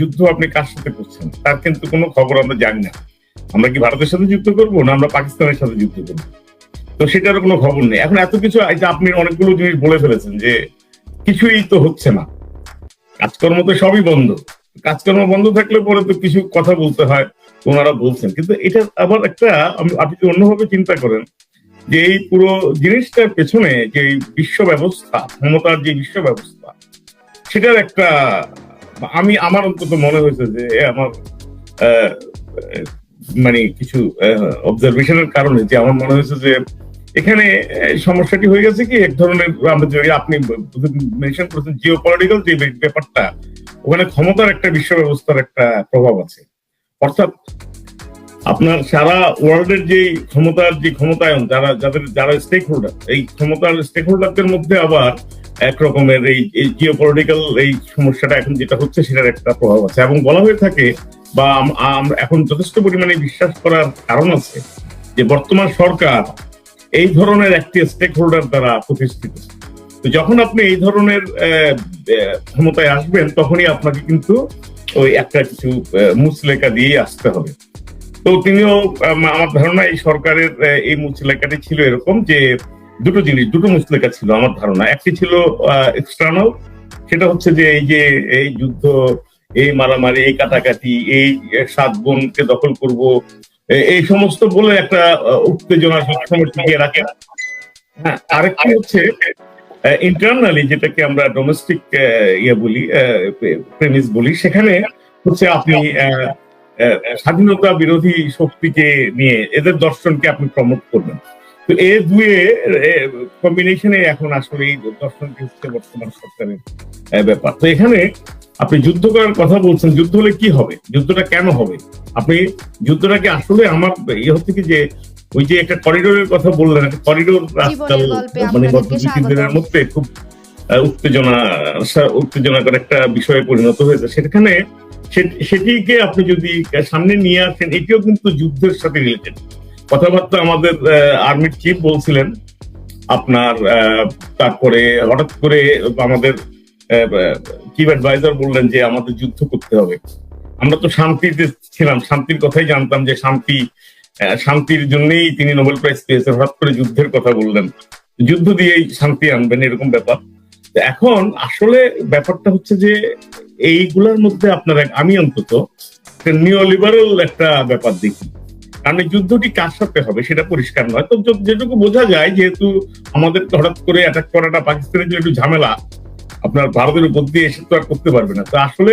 যুদ্ধ আপনি কার সাথে করছেন, তার কিন্তু কোনো খবর আমরা জানি না। আমরা কি ভারতের সাথে যুদ্ধ করব না আমরা পাকিস্তানের সাথে যুদ্ধ করব? তো সেটারও কোনো খবর নেই। এখন এত কিছু আপনি অনেকগুলো জিনিস বলে ফেলেছেন যে কিছুই তো হচ্ছে না। কাজকর্ম তো সবই বন্ধ। কাজকর্ম বন্ধ থাকলে পরে তো কিছু কথা বলতে হয়, ওনারা বলছেন। কিন্তু এটা আবার একটা আপনি যদি অন্যভাবে চিন্তা করেন, যে এই পুরো জিনিসটার পেছনে যে বিশ্ব ব্যবস্থা, ক্ষমতার যে বিশ্ব ব্যবস্থা, সেটার একটা আমি, আমার অন্তত মনে হয়েছে যে আমার মানে কিছু অবজারভেশনের কারণে যে আমার মনে হয়েছে যে এখানে সমস্যাটি হয়ে গেছে কি, এক ধরনের আপনি মেনশন করেছেন জিও পলিটিক্যাল যে ব্যাপারটা, ওখানে ক্ষমতার একটা বিশ্ব ব্যবস্থার একটা প্রভাব আছে। অর্থাৎ আপনার সারা ওয়ার্ল্ডের যে ক্ষমতার যে ক্ষমতায়ন, যারা, যাদের, যারা স্টেক হোল্ডার এই ক্ষমতার স্টেক হোল্ডারদের মধ্যে আবার এক রকমের এই জিও পলিটিক্যাল এই সমস্যাটা এখন যেটা হচ্ছে সেটার একটা প্রভাব আছে। এবং বলা হয়ে থাকে বা আমরা এখন যথেষ্ট পরিমাণে বিশ্বাস করার কারণ আছে যে বর্তমান সরকার এই ধরনের একটি স্টেক হোল্ডার দ্বারা প্রতিষ্ঠিত। তো যখন আপনি এই ধরনের ক্ষমতায় আসবেন তখনই আপনাকে কিন্তু ওই একটা কিছু মুচলেখা দিয়ে আসতে হবে। তো তিনিও আম, আমার ধারণা এই সরকারের এই মুচলেখাটি ছিল এরকম যে দুটো জিনিস, দুটো মুচলেখা ছিল আমার ধারণা। একটি ছিল এক্সটার্নাল সেটা হচ্ছে যে এই যে এই যুদ্ধ, এই মারামারি, এই কাটাকাটি, এই সাত বোনকে দখল করব এই সমস্ত বলে একটা উত্তেজনা সবসময় টিকিয়ে রাখে। হ্যাঁ আরেকটি হচ্ছে ইন্টারনালি যেটাকে আমরা ডোমেস্টিক ইয়ে বলি প্রেমিস বলি, সেখানে হচ্ছে আপনি স্বাধীনতা বিরোধী শক্তিকে নিয়ে, এদের দর্শনকে আপনি প্রমোট করবেন। তো দুয়ে কম্বিনেশনে এখন আসলে দর্শনটি হচ্ছে বর্তমান সরকারের ব্যাপার। তো এখানে আপনি যুদ্ধ করার কথা বলছেন যুদ্ধ হলে কি হবে? যুদ্ধটা কেন হবে? আপনি যুদ্ধটাকে আসলে আমার ইয়ে হচ্ছে কি যে ওই যে একটা করিডোরের কথা বললেন একটা করিডোর গল্পে মানে গত দুই তিন দিনের মধ্যে খুব উত্তেজনা উত্তেজনাকর একটা বিষয়ে পরিণত হয়েছে। সেখানে সেটিকে আপনি যদি সামনে নিয়ে আসেন এটিও কিন্তু যুদ্ধের সাথে রিলেটেড কথাবার্তা আমাদের আর্মির চিফ বলছিলেন, আপনার তারপরে হঠাৎ করে আমাদের চিফ অ্যাডভাইজার বললেন যে আমাদের যুদ্ধ করতে হবে। আমরা তো শান্তিতে ছিলাম, শান্তির কথাই জানতাম যে শান্তি শান্তির জন্যই তিনি নোবেল প্রাইজ পেয়েছেন। হঠাৎ করে যুদ্ধের কথা বললেন। যুদ্ধ দিয়েই শান্তি আনবেন, এরকম ব্যাপার। এখন আসলে ব্যাপারটা হচ্ছে যে এইগুলোর মধ্যে আপনার, আমি অন্তত নিও লিবারেল একটা ব্যাপার দেখি। কারণ এই যুদ্ধটি কার সাথে হবে সেটা পরিষ্কার নয়। তো যেটুকু বোঝা যায়, যেহেতু আমাদের হঠাৎ করে অ্যাটাক করাটা পাকিস্তানের জন্য একটু ঝামেলা, আপনার ভারতের উপর দিয়ে এসে তো আর করতে পারবে না। তো আসলে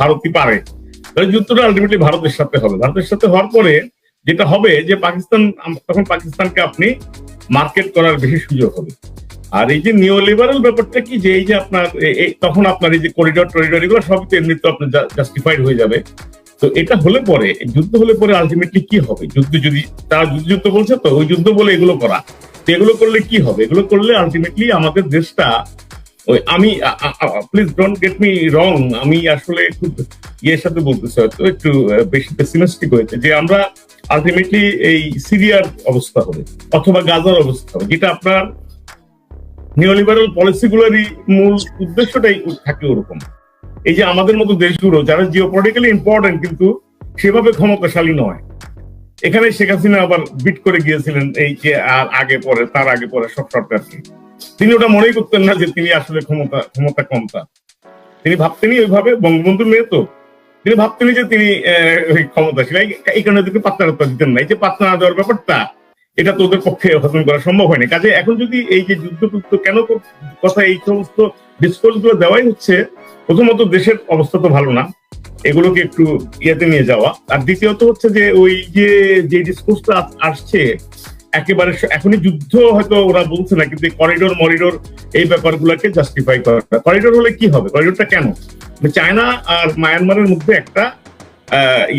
ভারতই পারে। তাহলে যুদ্ধটা আলটিমেটলি ভারতের সাথে হবে। ভারতের সাথে হওয়ার পরে যেটা হবে যে পাকিস্তান তখন পাকিস্তানকে আপনি মার্কেট করার বেশি সুযোগ হবে। আর এই যে নিও লিবারাল ব্যাপারটা কি, যে এই যে আপনার তখন আপনার এই যে করিডর টরিডোর এগুলো সব তো এমনিতে আপনার জাস্টিফাইড হয়ে যাবে। তো এটা হলে পরে, যুদ্ধ হলে পরে আলটিমেটলি কি হবে? যুদ্ধ যদি, তারা যুদ্ধ যুদ্ধ বলছে, তো ওই যুদ্ধ বলে এগুলো করা। তো এগুলো করলে কি হবে? এগুলো করলে আলটিমেটলি আমাদের দেশটা, ওই আমি please don't get me wrong আমি আসলে খুব ইয়ের সাথে বলতেছি, হয়তো একটু বেশি পেসিমিস্টিক হয়েছে, যে আমরা আলটিমেটলি এই সিরিয়ার অবস্থা হবে, অথবা গাজার অবস্থা হবে, যেটা আপনার নিওলিবারাল পলিসিগুলোরই মূল উদ্দেশ্যটাই থাকে ওরকম। এই যে আমাদের মতো দেশগুলো যারা জিও পলিটিক্যালি ইম্পর্টেন্ট কিন্তু সেভাবে ক্ষমতাশালী নয়। এখানে শেখ হাসিনা আবার বিট করে গিয়েছিলেন এই যে আর আগে পরে, তার আগে পরে সব সরকারকে তিনি ওটা মনেই করতেন না যে তিনি আসলে ক্ষমতা ক্ষমতা কম তার। তিনি ভাবতেনই ওইভাবে বঙ্গবন্ধুর মেয়ে তো। তিনি ভাবতেনই যে তিনি ক্ষমতাশীল। এই- কারণে তিনি পাত্তা টাত্তা দিতেন না। এই যে পাত্তা না দেওয়ার ব্যাপারটা, এটা তো ওদের পক্ষে হজম করা সম্ভব হয়নি। কাজে এখন যদি এই যে যুদ্ধ কেন কথা এই সমস্ত ডিসকোর্সগুলো দেওয়াই হচ্ছে প্রথমত দেশের অবস্থা তো ভালো না। এগুলোকে একটু ইয়েতে নিয়ে যাওয়া। আর দ্বিতীয়ত হচ্ছে যে ওই যে যে ডিসকোর্সটা আসছে, একেবারে এখনই যুদ্ধ হয়তো ওরা বলছে না, কিন্তু করিডোর মরিডোর এই ব্যাপারগুলোকে জাস্টিফাই করা করিডোর হলে কি হবে? করিডোরটা কেন? মানে চায়না আর মায়ানমারের মধ্যে একটা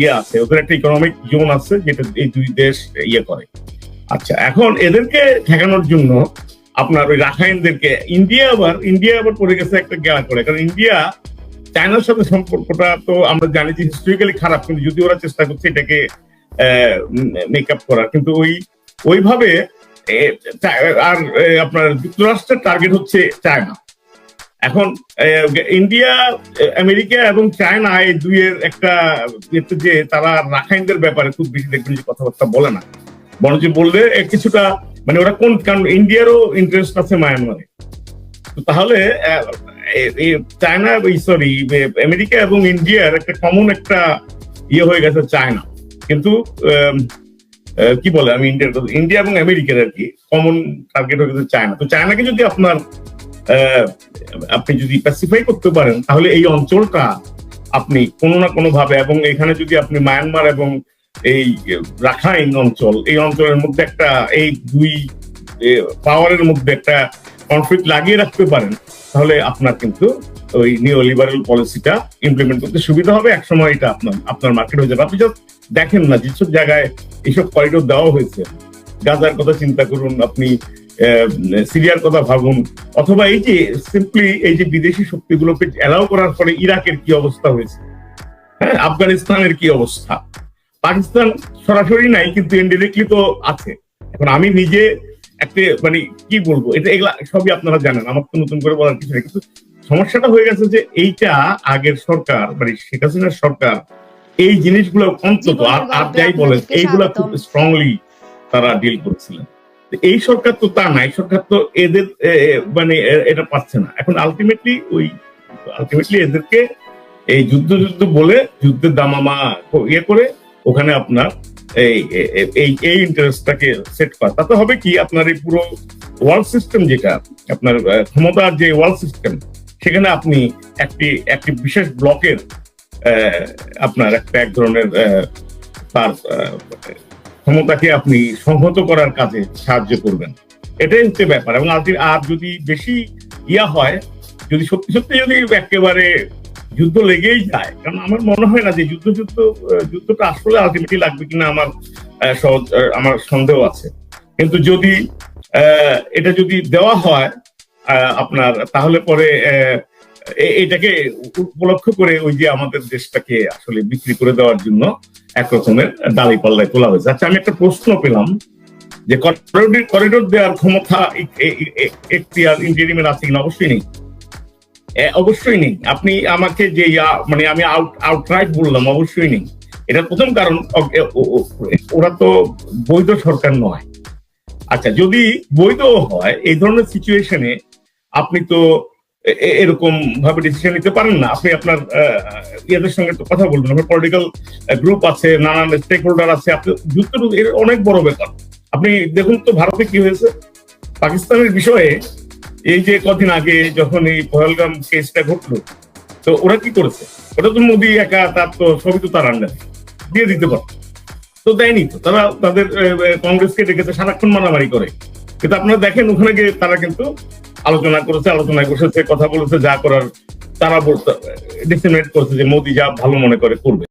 ইয়ে আছে। ওদের একটা ইকোনমিক জোন আছে, যেটা এই দুই দেশ ইয়ে করে। আচ্ছা এখন এদেরকে ঠেকানোর জন্য আপনার ওই রাখাইনদেরকে ইন্ডিয়া আবার ইন্ডিয়া আবার পড়ে গেছে একটা গেলা করে। কারণ ইন্ডিয়া, চায়নার সাথে সম্পর্কটা তো আমরা জানি যে হিস্টোরিক্যালি খারাপ, কিন্তু যদি ওরা চেষ্টা করছে এটাকে মেকআপ করার, কিন্তু ওই, ওইভাবে আর আপনার যুক্তরাষ্ট্রের টার্গেট হচ্ছে চায়না। এখন ইন্ডিয়া, আমেরিকা এবং চায়না এই দুইয়ের একটা যে তারা রাখাইনদের ব্যাপারে খুব বেশি দেখবেন যে কথাবার্তা বলে না। বরঞ্চ বললে কিছুটা মানে ওরা কোন, কারণ ইন্ডিয়ারও ইন্টারেস্ট আছে মায়ানমারে তাহলে চায়না সরি আমেরিকা এবং ইন্ডিয়ার একটা কমন একটা ইয়ে হয়ে গেছে চায়না কিন্তু কি বলে আমি ইন্ডিয়ার ইন্ডিয়া এবং আমেরিকার আর কি কমন টার্গেট হয়ে গেছে চায়না তো চায়নাকে যদি আপনার আপনি যদি স্পেসিফাই করতে পারেন, তাহলে এই অঞ্চলটা আপনি কোনো না কোনো ভাবে এবং এখানে যদি আপনি মায়ানমার এবং এই রাখাইন অঞ্চল, এই অঞ্চলের মধ্যে একটা, এই দুই পাওয়ারের মধ্যে একটা কনফ্লিক্ট লাগিয়ে রাখতে পারেন, তাহলে আপনার কিন্তু ওই নিও লিবারেল পলিসিটা ইমপ্লিমেন্ট করতে সুবিধা হবে। একসময় এটা আপনার আপনার মার্কেট হয়ে যাবে। আপনি জাস্ট দেখেন না, যেসব জায়গায় এইসব করিডোর দেওয়া হয়েছে, গাজার কথা চিন্তা করুন আপনি সিরিয়ার কথা ভাবুন, অথবা এই যে সিম্পলি এই যে বিদেশি শক্তিগুলোকে অ্যালাউ করার পরে ইরাকের কি অবস্থা হয়েছে? হ্যাঁ আফগানিস্তানের কি অবস্থা? পাকিস্তান সরাসরি নাই কিন্তু ইনডিরেক্টলি তো আছে। এখন আমি নিজে একটা মানে কি বলব এটা এগুলা সবই আপনারা জানেন আমার তো নতুন করে বলার কিছু নেই। কিন্তু সমস্যাটা হয়ে গেছে যে এইটা আগের সরকার মানে শেখ হাসিনার সরকার এই জিনিসগুলো অন্তত আর আর যাই বলেন এইগুলা খুব স্ট্রংলি তারা ডিল করেছিলেন। এই সরকার তো তা না এই সরকার তো এদের মানে এটা পাচ্ছে না। এখন আলটিমেটলি ওই আলটিমেটলি এদেরকে এই যুদ্ধ যুদ্ধ বলে যুদ্ধের দামামা ইয়ে করে ওখানে আপনার এই এই ইন্টারেস্টটাকে সেট করা। তাতে হবে কি, আপনার এই পুরো ওয়ার্ল্ড সিস্টেম যেটা, আপনার ক্ষমতার যে ওয়ার্ল্ড সিস্টেম সেখানে আপনি একটি একটি বিশেষ ব্লকের আপনার একটা এক ধরনের তার ক্ষমতাকে আপনি সংহত করার কাজে সাহায্য করবেন। এটাই হচ্ছে ব্যাপার। এবং আর যদি বেশি ইয়া হয়, যদি সত্যি সত্যি যদি একেবারে যুদ্ধ লেগেই যায় কারণ আমার মনে হয় না যে যুদ্ধ যুদ্ধ যুদ্ধটা আসলে আলটিমেটলি লাগবে কিনা আমার আমার সন্দেহ আছে কিন্তু যদি এটা যদি দেওয়া হয় আপনার তাহলে পরে এটাকে উপলক্ষ করে ওই যে আমাদের দেশটাকে আসলে বিক্রি করে দেওয়ার জন্য এক রকমের পাল্লায় তোলা হয়েছে আচ্ছা আমি একটা প্রশ্ন পেলাম যে করিডোর দেওয়ার ক্ষমতা একটি আর ইন্টারিমের আছে কিনা অবশ্যই নেই অবশ্যই নেই। আপনি আমাকে যে মানে আমি আউট আউটরাইট বললাম, অবশ্যই নেই। এটার প্রথম কারণ ওরা তো বৈধ সরকার নয়। আচ্ছা যদি বৈধ হয়, এই ধরনের সিচুয়েশনে আপনি তো এরকম ভাবে ডিসিশন নিতে পারেন না। আপনি আপনার ইয়েদের সঙ্গে তো কথা বলবেন আপনার পলিটিক্যাল গ্রুপ আছে, নানান স্টেক হোল্ডার আছে, আপনি যুদ্ধ এর অনেক বড় ব্যাপার। আপনি দেখুন তো ভারতে কি হয়েছে। পাকিস্তানের বিষয়ে এই যে কদিন আগে যখন এই পহলগাম কেসটা ঘটলো, তো ওরা কি করেছে? ওটা তো মোদী একা, তার তো সবই তো তার আন্ডারে দিয়ে দিতে পারত। তো দেয়নি তো। তারা তাদের কংগ্রেসকে ডেকেছে সারাক্ষণ মারামারি করে। কিন্তু আপনারা দেখেন ওখানে গিয়ে তারা কিন্তু আলোচনা করেছে আলোচনা করেছে কথা বলেছে, যা করার তারা ডিসিমেট করেছে যে মোদী যা ভালো মনে করে করবে।